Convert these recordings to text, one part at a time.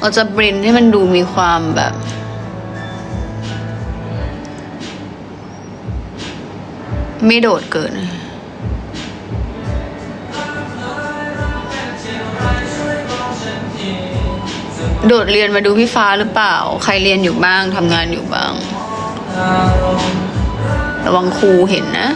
เราจะบรินให้มันดูมีความแบบ ไม่โดดเกิน โดดเรียนมาดูพี่ฟ้าหรือเปล่า ใครเรียนอยู่บ้างทำงานอยู่บ้าง ระวังครูเห็นนะ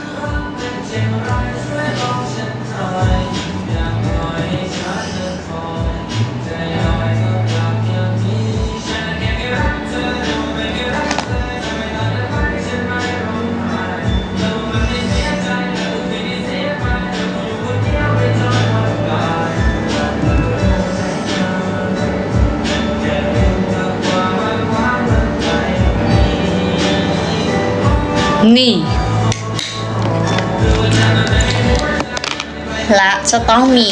นี่ และจะต้องมี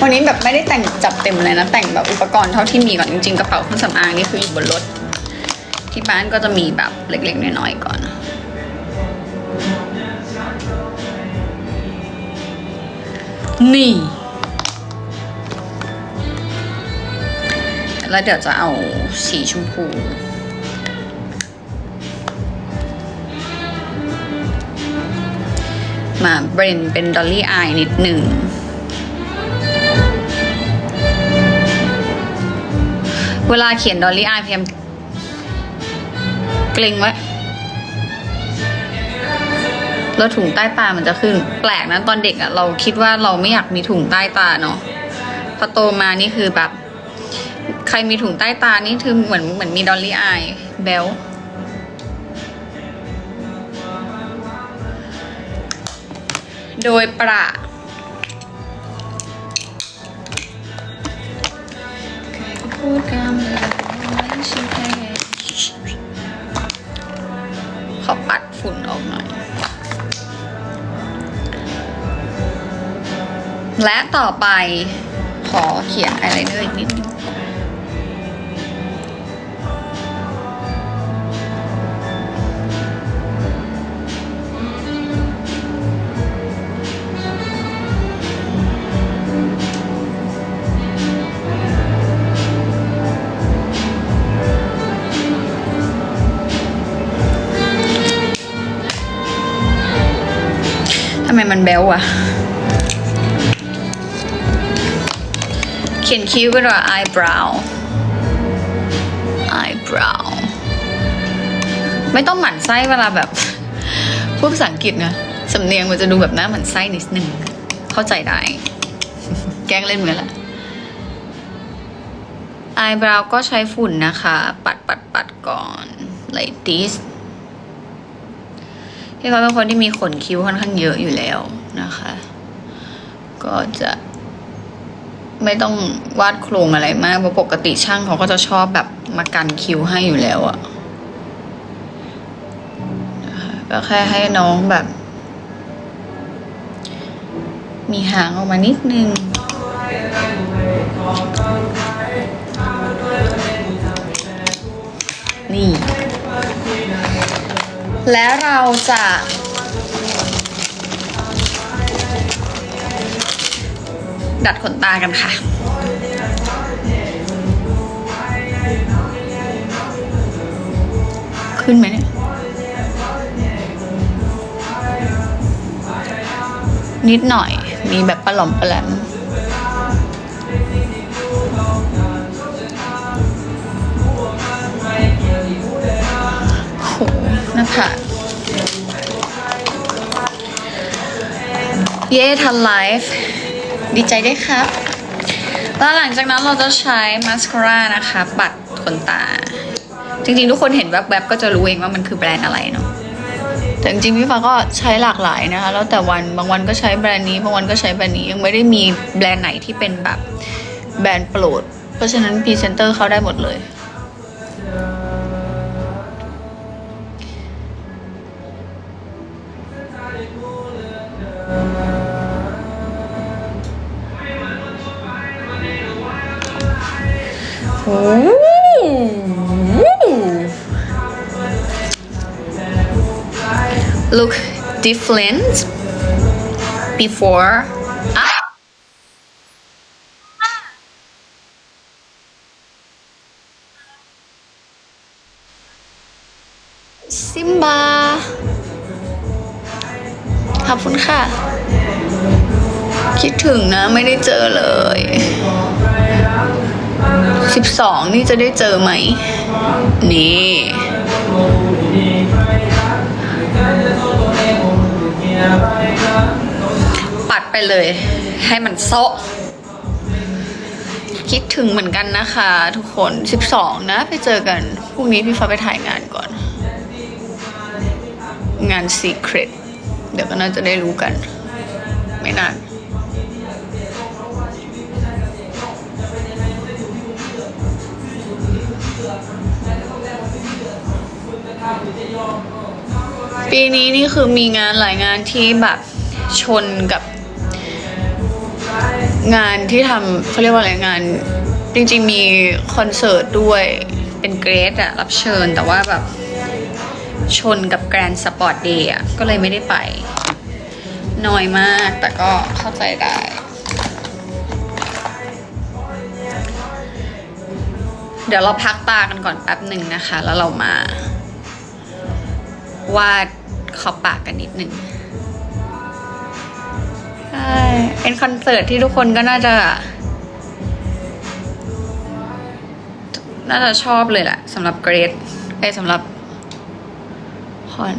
วันนี้แบบไม่ได้แต่งจับเต็มเลยนะ แต่งแบบอุปกรณ์เท่าที่มีก่อนจริงๆกระเป๋าเครื่องสำอางนี่คืออยู่บนรถ ที่บ้านก็จะมีแบบเล็กๆน้อยๆก่อนนี่แล้วเดี๋ยวจะเอาสีชมพู มาเบรนเป็นดอลลี่อายนิดหนึ่ง เวลาเขียนดอลลี่อายพยายามเกรงไว้แล้วถุงใต้ตามันจะขึ้น แปลกนะตอนเด็กอะเราคิดว่าเราไม่อยากมีถุงใต้ตาเนาะพอโตมานี่คือแบบ ใครมีถุงใต้ตานี่คือเหมือนเหมือนมีดอลลี่อายเบล โดยประพูดกันขอปัดฝุ่นออกหน่อย และต่อไปขอเขียนอะไรเนอร์อีกนิดนึง มันแบวอะเขียนคิ้วก็ด้วย eyebrow eyebrow ไม่ต้องหมั่นไส้เวลาแบบพูดภาษาอังกฤษนะสำเนียงมันจะดูแบบหน้าหมั่นไส้นิดนึง เข้าใจได้ แกล้งเล่นเหมือนละ eyebrow ก็ใช้ฝุ่นนะคะ ปัดปัดปัดก่อน like this พี่เขาเป็นคนที่มีขนคิ้วค่อนข้างเยอะอยู่แล้วนะคะ ก็จะไม่ต้องวาดโครงอะไรมากเพราะปกติช่างเขาก็จะชอบแบบมากันคิ้วให้อยู่แล้วอะนะคะก็แค่ให้น้องแบบ มีหางออกมานิดนึงนี่ แล้วเราจะดัดขนตากันค่ะ ขึ้นไหมเนี่ย นิดหน่อย มีแบบปลาหลอมปลาแหลม เย้ทันไลฟ์ดีใจด้วยครับ แล้วหลังจากนั้นเราจะใช้มาสคาร่านะคะปัดขนตา จริงๆ ทุกคนเห็นแวบๆ ก็จะรู้เองว่ามันคือแบรนด์อะไรเนาะแต่จริงๆพี่ฟ้าก็ใช้หลากหลายนะคะ แล้วแต่วันบางวันก็ใช้แบรนด์นี้ บางวันก็ใช้แบรนด์นี้ยังไม่ได้มีแบรนด์ไหนที่เป็นแบบแบรนด์โปรด เพราะฉะนั้นพรีเซนเตอร์เขาได้หมดเลย look different before ah! Simba ขอบคุณค่ะ คิดถึงนะไม่ได้เจอเลย นี่จะได้เจอไหม นี่ ปัดไปเลย ให้มันโซะคิดถึงเหมือนกันนะคะ ทุกคนสิบสองนะ ไปเจอกันพรุ่งนี้พี่ฟ้าไปถ่ายงานก่อน งาน Secret เดี๋ยวก็น่าจะได้รู้กัน ไม่นาน ปีนี้นี่คือมีงานหลายงานที่แบบชนกับงานที่ทำเขาเรียกว่าอะไรงาน จริงๆมีคอนเสิร์ตด้วยเป็นเกรดอะรับเชิญแต่ว่าแบบชนกับแกรนด์สปอร์ตเดย์อะก็เลยไม่ได้ไปน้อยมากแต่ก็เข้าใจได้ เดี๋ยวเราพักตากันก่อนแป๊บหนึ่งนะคะ แล้วเรามาวาด ขอบปากกันนิดหนึ่งใช่เป็นคอนเสิร์ตที่ทุกคนก็น่าจะ น่าจะชอบเลยแหละสำหรับเกรดไอยสำหรับคอน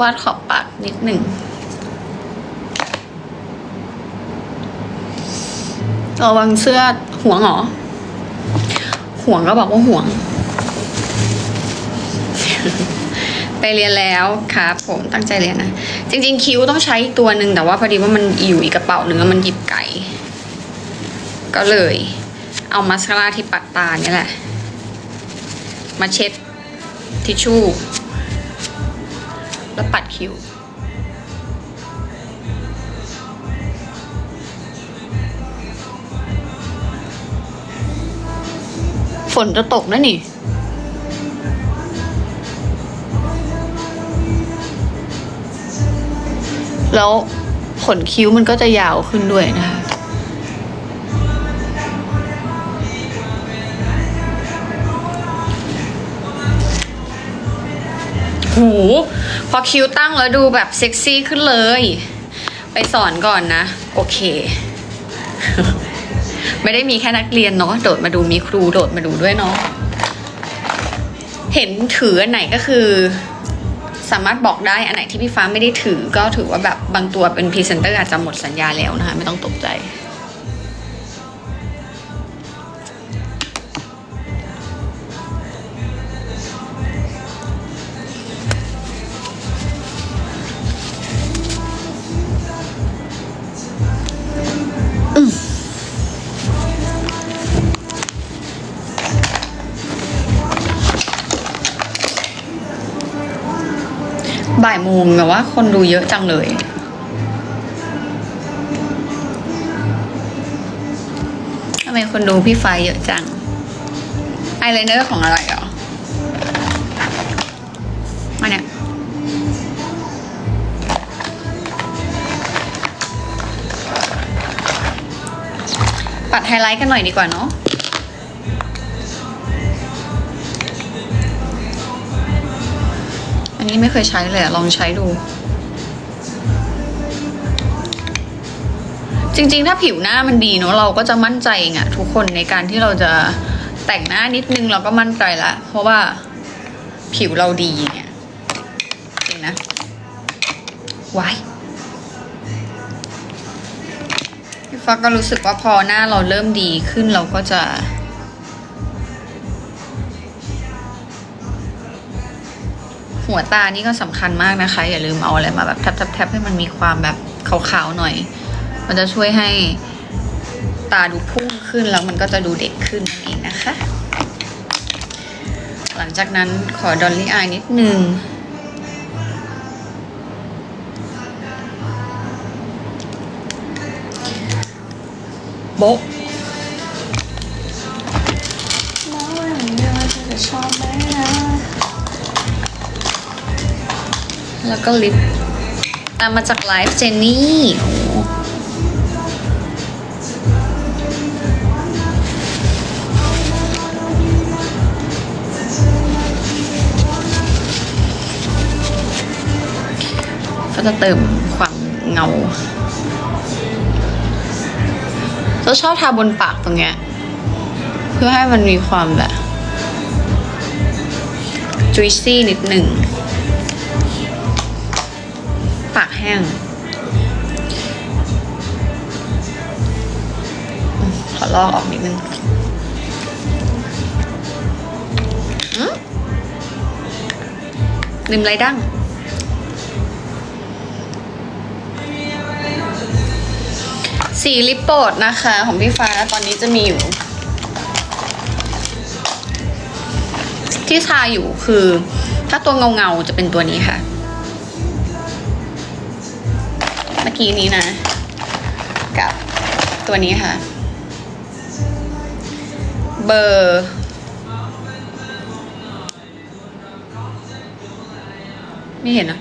วาดขอบปากนิดหนึ่งระวังเสื้อห่วงเหรอห่วงก็บอกว่าห่วง ไปเรียนแล้วครับผมตั้งใจเรียนนะ จริง ๆ คิ้วต้องใช้ตัวหนึ่งแต่ว่าพอดีว่ามันอยู่อีกกระเป๋าหนึ่งแล้วมันหยิบไก่ ก็เลย เอามาสคาร่าที่ปัดตาเนี่ยแหละ มาเช็ดทิชชู่ แล้วปัดคิ้วฝนจะตกนะนี่ แล้วขนคิ้วมันก็จะยาวขึ้นด้วยนะคะ หู พอคิ้วตั้งแล้วดูแบบเซ็กซี่ขึ้นเลย ไปสอนก่อนนะ โอเค ไม่ได้มีแค่นักเรียนเนาะ โดดมาดูมีครูโดดมาดูด้วยเนาะ เห็นถืออันไหนก็คือ สามารถบอกได้อันไหนที่พี่ฟ้าไม่ได้ถือ ก็ถือว่าแบบบางตัวเป็นพรีเซนเตอร์อาจจะหมดสัญญาแล้วนะคะไม่ต้องตกใจ งแต่ว่าคนดูเยอะจังเลยทำไมคนดูพี่ไฟเยอะจังไอไลเนอร์ของอะไรเหรอมาเนี่ยปัดไฮไลท์กันหน่อยดีกว่าเนาะ นี้ไม่เคยใช้เลยลองใช้ดู จริง ๆ ถ้าผิวหน้ามันดีเนอะเราก็จะมั่นใจองอะทุกคนในการที่เราจะแต่งหน้านิดนึงเราก็มั่นใจละเพราะว่าผิวเราดีเนี่ยจริงนะวายพี่ฟักก็รู้สึกว่าพอหน้าเราเริ่มดีขึ้นเราก็จะ หัวตานี่ก็สำคัญมากนะคะ อย่าลืมเอาอะไรมาแบบแทบๆๆให้มันมีความแบบขาวๆหน่อย มันจะช่วยให้ตาดูพุ่งขึ้นแล้วมันก็จะดูเด็กขึ้นนั่นเองนะคะ หลังจากนั้นขอดอลลี่อายนิดนึงโบ๊ะ แล้วก็ลิปตามมาจากไลฟ์เจนนี่ก็จะเติมความเงาเราชอบทาบนปากตรงเนี้ย เพื่อให้มันมีความแบบจุยซี่นิดหนึ่ง ห้งขอลอกออกนิดนึงลืมไรดั้งสีลิปโปดนะคะ ของพี่ฟ้าตอนนี้จะมีอยู่ ที่ทาอยู่คือ ถ้าตัวเงาเงาๆจะเป็นตัวนี้ค่ะ มื่อกี้นี้นะ กับตัวนี้ค่ะ เบอร์ไม่เห็นนะ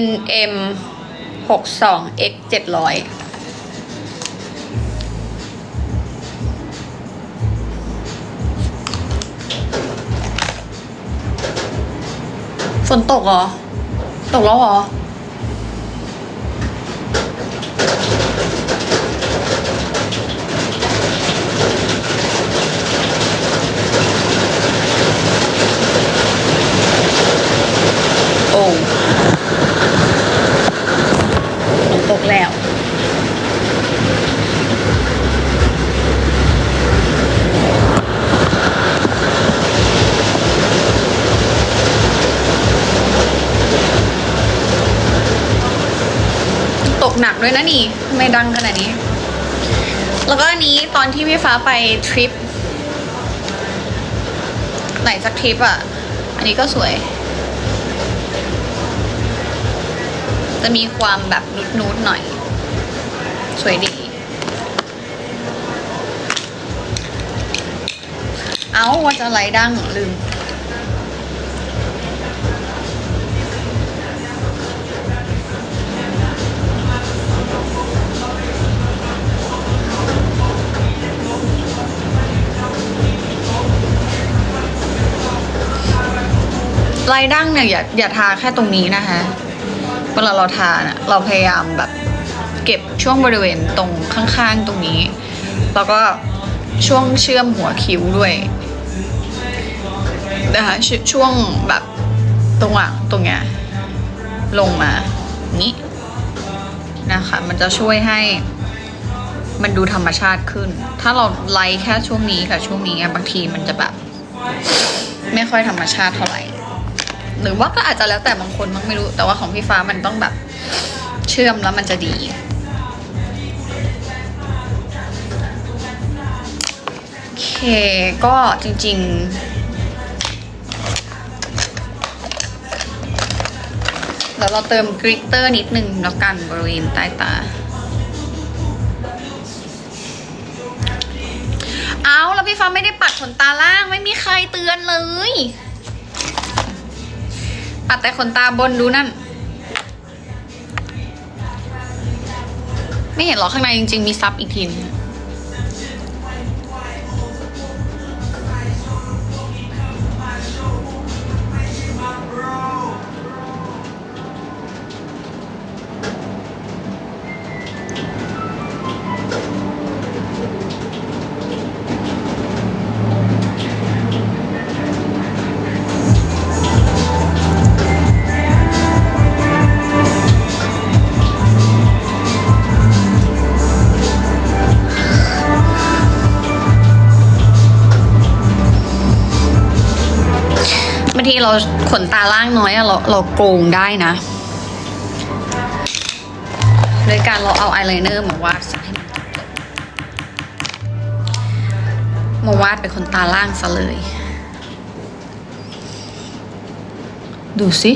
NM หกสอง X เจ็ดร้อยฝนตกเหรอ ตกแล้วเหรอ โอ้ฝนตกแล้วตกหนักด้วยนะนี่ไม่ดังขนาดนี้ แล้วก็อันนี้ตอนที่พี่ฟ้าไปทริป ไหนสักทริปอะ อันนี้ก็สวย จะมีความแบบนุดๆหน่อย สวยดี เอาว่าจะไลท์ดังลืมลายดั้งเนี่ยอย่าอย่าทาแค่ตรงนี้นะคะ เวลาเราทาน่ะเราพยายามแบบเก็บช่วงบริเวณตรงข้างๆตรงนี้ แล้วก็ช่วงเชื่อมหัวคิ้วด้วยนะคะชช่วงแบบตรงอ่างตรงเนี้ยลงมานี้นะคะ มันจะช่วยให้มันดูธรรมชาติขึ้น ถ้าเราไล่แค่ช่วงนี้กับช่วงนี้บางทีมันจะแบบ ไม่ค่อยธรรมชาติเท่าไหร่ หรือว่าก็อาจจะแล้วแต่บางคนมั้งไม่รู้ แต่ว่าของพี่ฟ้ามันต้องแบบเชื่อมแล้วมันจะดี โอเคก็จริง ๆ แล้วเราเติมกริตเตอร์นิดนึงแล้วกันบริเวณใต้ตาเอาแล้วพี่ฟ้าไม่ได้ปัดขนตาล่างไม่มีใครเตือนเลย ปัดแต่ขนตาบนดูนั่น ไม่เห็นหรอข้างในจริง ๆ มีซับอีกทีนึงางทีเราขนตาล่างน้อยอะเราเราโกงได้นะโดยการเราเอาอายไลเนอร์มาวาดซะให้มันมาวาดเป็นขนตาล่างซะเลย ดูสิ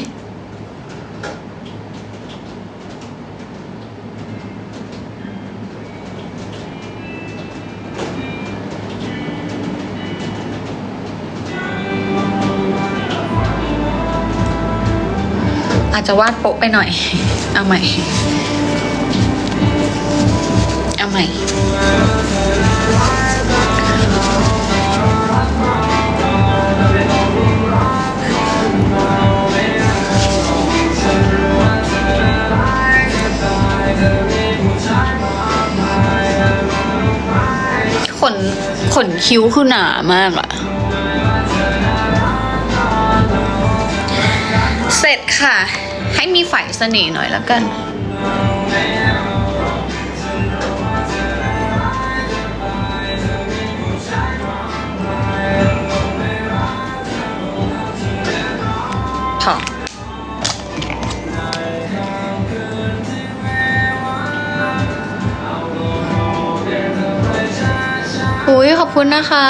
จะวาดโปะไปหน่อย เอาใหม่ เอาใหม่ ขน ขนคิ้วคือหนามากอะเสร็จค่ะ ให้มีไฝเสน่ห์หน่อยแล้วกัน พออุ้ยขอบคุณนะคะ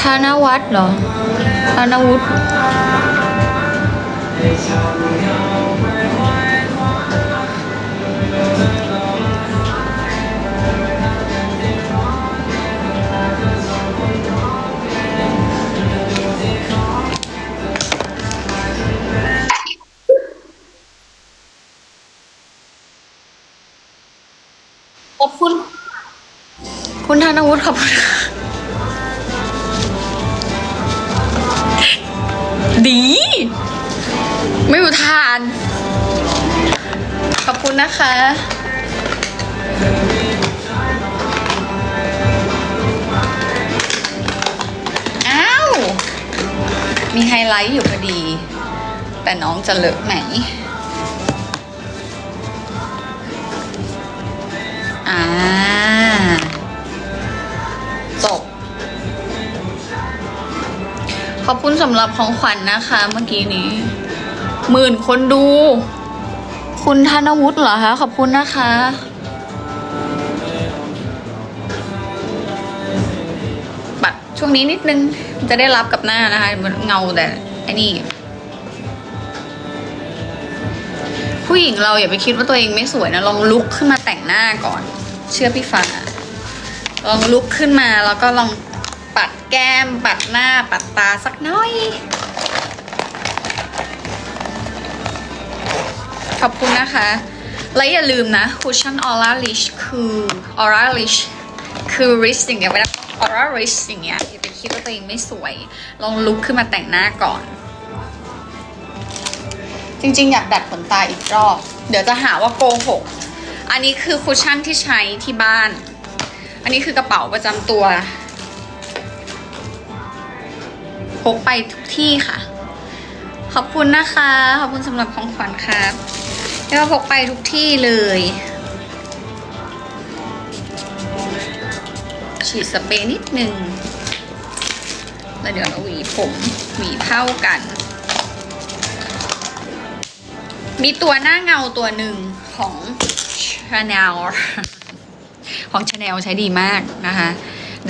ธนวัฒน์เหรอธนวุฒิ คุณธนวุฒิขอบคุณดี ไม่อุทาน ขอบคุณนะคะ อ้าว มีไฮไลท์อยู่พอดี แต่น้องจะเลอะไหมอ่า ขอบคุณสำหรับของขวัญนะคะ เมื่อกี้นี้หมื่นคนดู คุณธนวุฒิเหรอคะ ขอบคุณนะคะบัตรช่วงนี้นิดนึงจะได้รับกับหน้านะคะเงาแต่ไอ้นี่ผู้หญิงเราอย่าไปคิดว่าตัวเองไม่สวยนะ ลองลุกขึ้นมาแต่งหน้าก่อน เชื่อพี่ฟ้าลองลุกขึ้นมาแล้วก็ลอง แก้มปัดหน้าปัดตาสักหน้อย ขอบคุณนะคะ และอย่าลืมนะคุชชั่นออร่าลิชคือออร่าลิชคือริชอย่างเดียวไม่ได้ออร่าริชอย่างเงี้ยอย่าไปคิดว่าตัวเองไม่สวย ลองลุกขึ้นมาแต่งหน้าก่อน จริงๆ อยากดัดขนตาอีกรอบ เดี๋ยวจะหาว่าโกหก อันนี้คือคุชชั่นที่ใช้ที่บ้าน อันนี้คือกระเป๋าประจำตัว พกไปทุกที่ค่ะ ขอบคุณนะคะ ขอบคุณสำหรับของขวัญครับเรียวพกไปทุกที่เลยฉีดสเปรย์นิดนึงแล้วเดี๋ยวเราหวีผมหวีเท่ากัน มีตัวหน้าเงาตัวหนึ่งของ Chanel ของ Chanel ใช้ดีมากนะคะ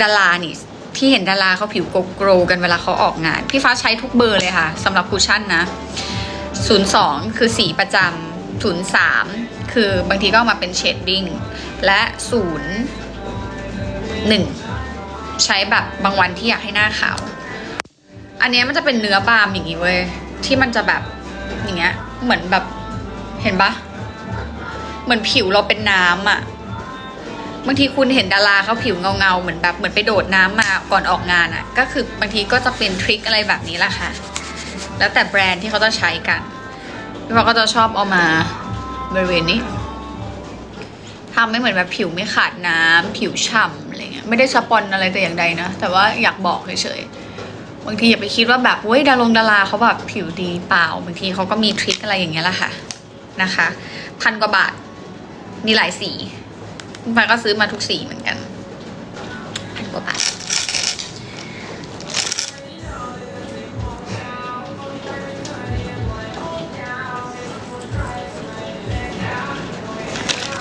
ดารานี่ ที่เห็นดาราเขาผิวโกโกรกันเวลาเขาออกงาน พี่ฟ้าใช้ทุกเบอร์เลยค่ะสำหรับคูชั่นนะ 02 คือสีประจำ03 คือบางทีก็ามาเป็นเชดดิ้งและ 01 ใช้แบบบางวันที่อยากให้หน้าขาว อันนี้มันจะเป็นเนื้อบาล์มอย่างงี้เว้ย ที่มันจะแบบอย่างเงี้ยเหมือนแบบเห็นปะเหมือนผิวเราเป็นน้ำอะ บางทีคุณเห็นดาราเขาผิวเงาๆเหมือนแบบเหมือนไปโดดน้ำมาก่อนออกงานอะก็คือบางทีก็จะเป็นทริคอะไรแบบนี้แหละค่ะ แล้วแต่แบรนด์ที่เขาจะใช้กันพี่ว่าก็จะชอบเอามาบริเวณนี้ทำให้เหมือนแบบผิวไม่ขาดน้ำผิวฉ่ำอะไรเงี้ยไม่ได้สปอนอะไรแต่อย่างใดนะ แต่ว่าอยากบอกเฉยๆบางทีอย่าไปคิดว่าแบบเว้ยดารงดาราเขาแบบผิวดีเปล่าบางทีเขาก็มีทริคอะไรอย่างเงี้ยแหละค่ะนะคะ พันกว่าบาทมีหลายสี ฟ้าก็ซื้อมาทุกสีเหมือนกันพันกว่าบาท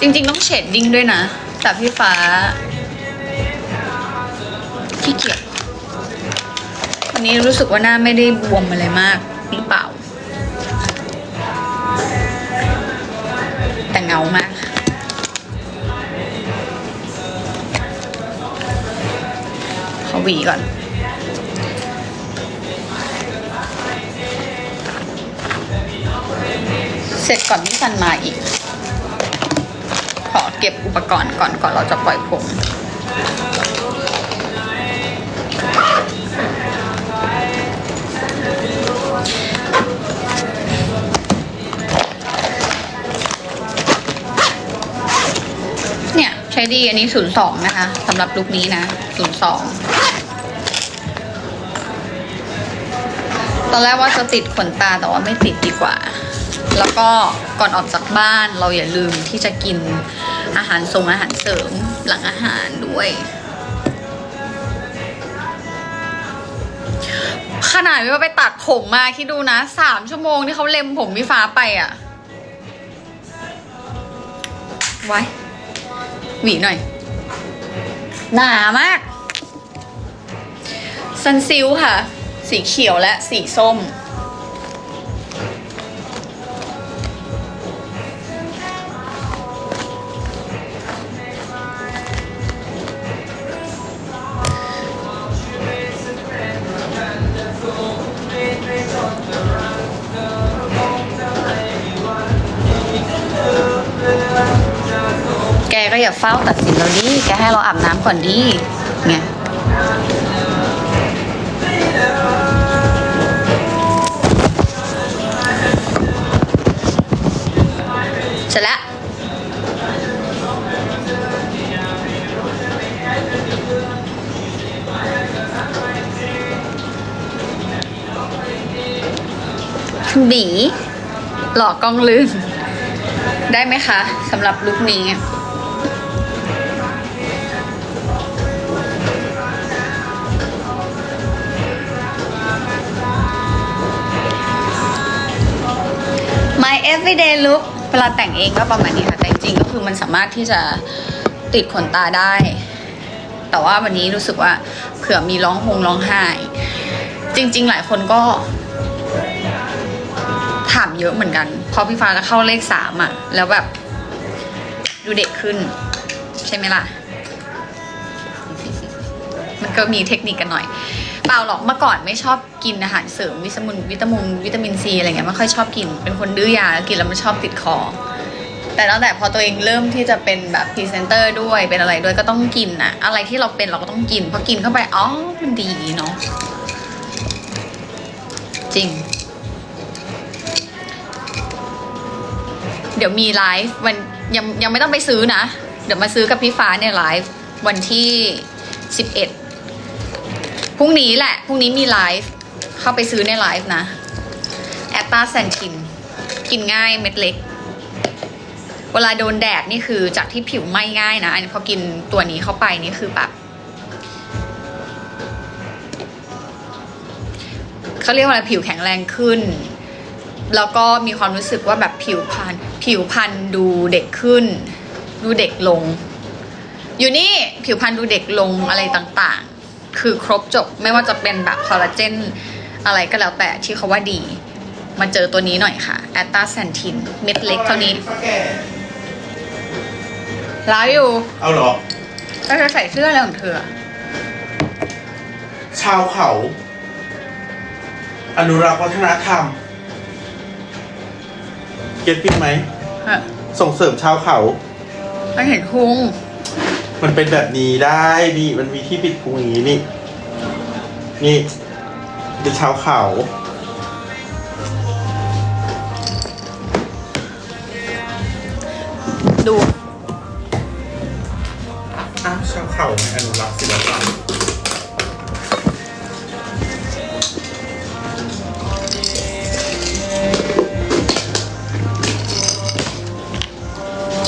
จริงๆ ต้องเชดดิ้งด้วยนะ แต่พี่ฟ้าขี้เกียจวันนี้รู้สึกว่าหน้าไม่ได้บวมอะไรมากหรือเปล่า แต่เงามาก วีก่อน เสร็จก่อนที่ซันมาอีก ขอเก็บอุปกรณ์ก่อนก่อนเราจะปล่อยผมเนี่ยใช้ดีอันนี้ 02 นะคะสำหรับลุคนี้นะ 02 ตอนแรกว่าจะติดขนตาแต่ว่าไม่ติดดีกว่า แล้วก็ก่อนออกจากบ้านเราอย่าลืมที่จะกินอาหารทรงอาหารเสริมหลังอาหารด้วย ขนาดว่าไปตัดผมมาคิดดูนะสามชั่วโมงที่เขาเล็มผมพี่ฟ้าไปอะ่ะ ไว้ หวีหน่อย หนามากซันซิลค่ะ สีเขียวและสีส้ม แกก็อย่าเฝ้าตัดสินเราดิ แกให้เราอาบน้ำก่อนดิไง บีหลอกกล้องลืมได้ไหมคะสำหรับลุคนี้ไ My everyday look เวลาแต่งเองก็ประมาณนี้ค่ะ แต่จริงก็คือมันสามารถที่จะติดขนตาได้ แต่ว่าวันนี้รู้สึกว่าเผื่อมีร้องหงร้องไห้ จริง ๆ หลายคนก็ามเยอะเหมือนกัน พอพี่ฟ้าจะเข้าเลขสามอะแล้วแบบ ดูเด็กขึ้น ใช่ไหมล่ะ มันก็มีเทคนิคกันหน่อย เปล่าหรอกเมื่อก่อนไม่ชอบกินอาหารเสริมวิตามินวิตามินวิตามินซีอะไรเงี้ยไม่ค่อยชอบกิน เป็นคนดื้อยากินแล้วมันชอบติดคอแต่ตั้งแต่พอตัวเองเริ่มที่จะเป็นแบบพรีเซนเตอร์ด้วยเป็นอะไรด้วยก็ต้องกินนะอะไรที่เราเป็นเราก็ต้องกินพอกินเข้าไปอ๋อมันดีเนาะจริง เดี๋ยวมีไลฟ์วันยังยังไม่ต้องไปซื้อนะ เดี๋ยวมาซื้อกับพี่ฟ้าเนี่ยไลฟ์วันที่สิบเอ็ดพรุ่งนี้แหละพรุ่งนี้มีไลฟ์เข้าไปซื้อในไลฟ์นะแอตตาแซนทิน กินง่ายเม็ดเล็ก เวลาโดนแดดนี่คือจากที่ผิวไหม้ง่ายนะอันพอกินตัวนี้เข้าไปนี่คือแบบเขาเรียกว่าอะไรผิวแข็งแรงขึ้น แล้วก็มีความรู้สึกว่าแบบผิวพรรณผิวพรรณดูเด็กขึ้น ดูเด็กลง อยู่นี่ผิวพรรณดูเด็กลงอะไรต่างๆ คือครบจบไม่ว่าจะเป็นแบบคอลลาเจนอะไรก็แล้วแต่ที่เขาว่าดี มาเจอตัวนี้หน่อยค่ะแอตตาแซนทินเม็ดเล็กเท่านี้ร้ายอยู่เอาเหรอแล้วเธอใส่เสื้ออะไรของเธออะชาวเขา อนุรักษ์วัฒนธรรม เก็ตปิ้งไหม ฮะส่งเสริมชาวเขาไม่เห็นพุงมันเป็นแบบนี้ได้นี่มันมีที่ปิดพุงอย่างนี้นี่ นี่เป็นชาวเขา ดู อ้าวชาวเขาไงอนุรักษ์ศิล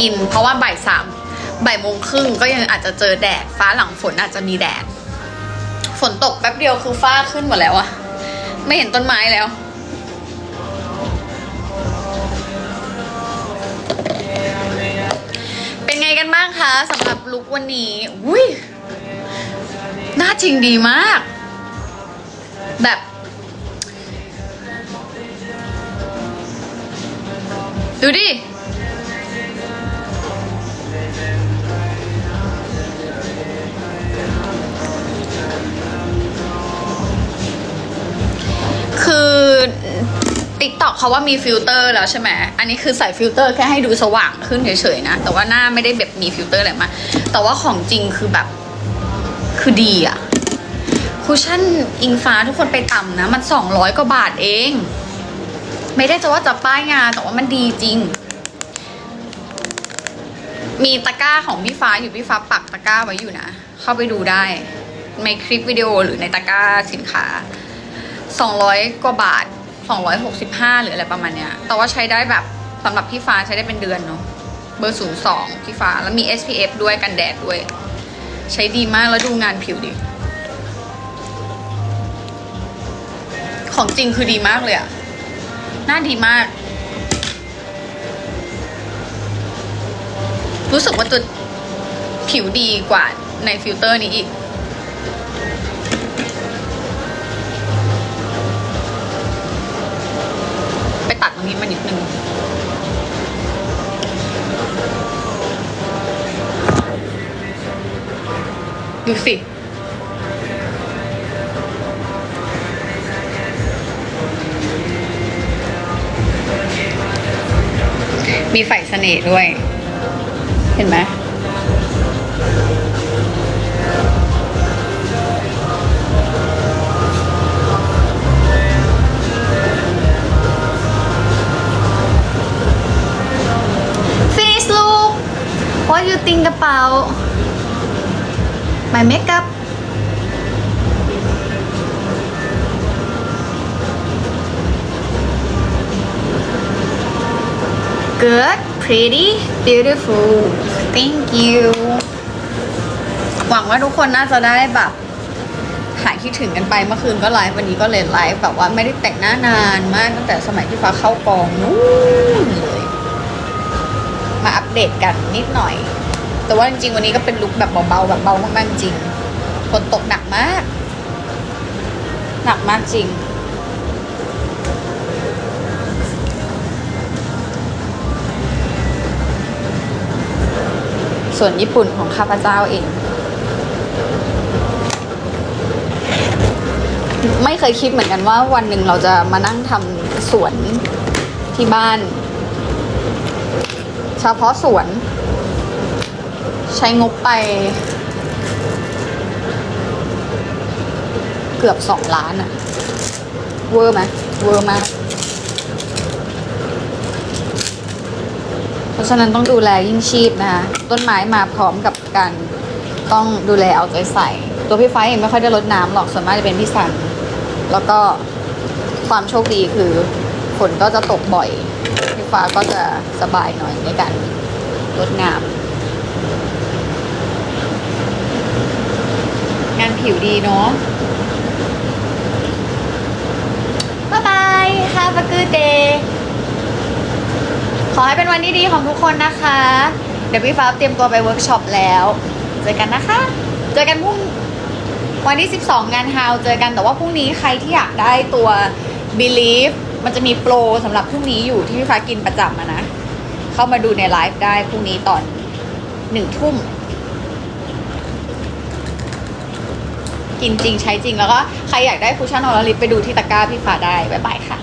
กิน เพราะว่าบ่ายสามบ่ายโมงครึ่งก็ยังอาจจะเจอแดด ฟ้าหลังฝนอาจจะมีแดด ฝนตกแป๊บเดียวคือฟ้าขึ้นหมดแล้วอะไม่เห็นต้นไม้แล้ว เป็นไงกันบ้างคะสำหรับลุควันนี้อุ้ยหน้าจริงดีมาก แบบดูดิ ติ๊กต็อกเขาว่ามีฟิลเตอร์แล้วใช่ไหม อันนี้คือใส่ฟิลเตอร์แค่ให้ดูสว่างขึ้นเฉยๆนะ แต่ว่าหน้าไม่ได้แบบมีฟิลเตอร์อะไรมา แต่ว่าของจริงคือแบบ คือดีอะคุชชั่นอิงฟ้าทุกคนไปต่ำนะ มันสองร้อยกว่าบาทเอง ไม่ได้จะว่าจะป้ายงาน แต่ว่ามันดีจริง มีตะกร้าของพี่ฟ้าอยู่พี่ฟ้าปักตะกร้าไว้อยู่นะ เข้าไปดูได้ ในคลิปวิดีโอหรือในตะกร้าสินค้า 200 กว่าบาท 265 หรืออะไรประมาณเนี้ย แต่ว่าใช้ได้แบบสำหรับพี่ฟ้าใช้ได้เป็นเดือนเนาะ เบอร์ 02 พี่ฟ้า แล้วมี SPF ด้วยกันแดดด้วย ใช้ดีมากแล้วดูงานผิวดิของจริงคือดีมากเลยอะหน้าดีมาก รู้สึกว่าตัวผิวดีกว่าในฟิลเตอร์นี้อีก ตรงนี้มานิดนึงดูสิ มีไฟเสน่ห์ด้วย เห็นไหม What you think about my makeup Good pretty beautiful thank you หวังว่าทุกคนน่าจะได้แบบหายคิดถึงกันไปเมื่อคืนก็ไลฟ์วันนี้ก็เลยไลฟ์แบบว่าไม่ได้แต่งหน้านานมากตั้งแต่สมัยที่ฟ้าเข้ากองนู้น มาอัปเดตกันนิดหน่อย แต่ว่าจริงๆวันนี้ก็เป็นลุคแบบเบาๆแบบเบามากๆจริงฝนตกหนักมาก หนักมากจริง ส่วนญี่ปุ่นของข้าพเจ้าเอง ไม่เคยคิดเหมือนกันว่าวันหนึ่งเราจะมานั่งทำสวนที่บ้าน เฉพาะสวน ใช้งบไป เกือบสองล้านอะเวอร์ไหมเวอร์มาก เพราะฉะนั้นต้องดูแลยิ่งชีพนะคะ ต้นไม้มาพร้อมกับการต้องดูแลเอาใจใส่ ตัวพี่ไฟเองไม่ค่อยได้รดน้ำหรอกส่วนมากจะเป็นพี่สัน แล้วก็ความโชคดีคือ ฝนก็จะตกบ่อยพี่ฟ้าก็จะสบายหน่อยในการรดน้ำงานผิวดีเนาะ บ๊ายบาย Have a good day ขอให้เป็นวันที่ดีของทุกคนนะคะ เดี๋ยวพี่ฟ้าเตรียมตัวไปเวิร์กช็อปแล้ว เจอกันนะคะ เจอกันพรุ่งวันที่ 12 งานฮาวเจอกันแต่ว่าพรุ่งนี้ใครที่อยากได้ตัว Believe มันจะมีโปรสำหรับพรุ่งนี้อยู่ที่พี่ฟ้ากินประจำอะนะ เข้ามาดูในไลฟ์ได้พรุ่งนี้ตอนหนึ่งทุ่ม กินจริงใช้จริงแล้วก็ใครอยากได้ฟูชชั่นออลลิปไปดูที่ตะกร้าพี่ฟ้าได้ บ๊ายบายค่ะ